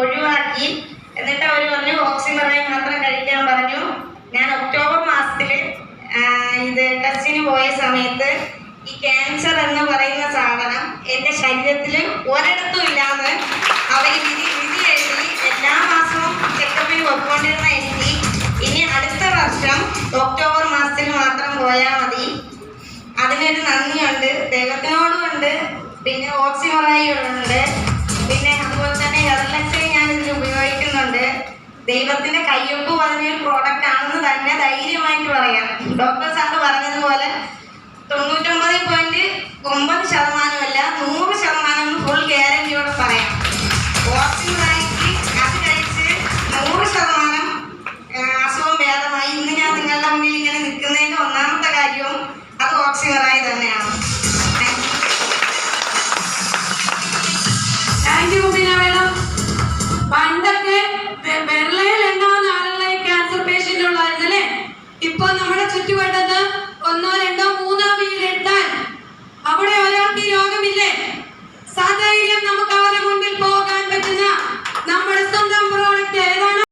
ഒഴിവാക്കി. എന്നിട്ട് അവർ പറഞ്ഞു ഓക്സിമറായി മാത്രം കഴിക്കാൻ പറഞ്ഞു. ഞാൻ ഒക്ടോബർ മാസത്തിൽ ഇത് ടെസ്റ്റിന് പോയ സമയത്ത് ഈ ക്യാൻസർ എന്ന് പറയുന്ന സാധനം എന്റെ ശരീരത്തിൽ ഒരിടത്തും ഇല്ലാന്ന് അവർ വിധി വിധി എഴുതി എല്ലാ മാസവും ചെക്കപ്പിന് പോയിക്കൊണ്ടിരുന്ന എഴുതി. ഇനി അടുത്ത വർഷം ഒക്ടോബർ മാസത്തിൽ മാത്രം പോയാൽ മതി. അതിനൊരു നന്ദിയുണ്ട് ദൈവത്തിനോടും ഉണ്ട് പിന്നെ ഓക്സിമറായി പിന്നെ ഉപയോഗിക്കുന്നുണ്ട് ദൈവത്തിന്റെ കയ്യൊപ്പ് പറഞ്ഞ ഒരു പ്രോഡക്റ്റ് ആണെന്ന് തന്നെ ധൈര്യമായിട്ട് പറയാം. ഡോക്ടർ മിനിറ്റ് കൊണ്ടെന്ന് ഒന്നോ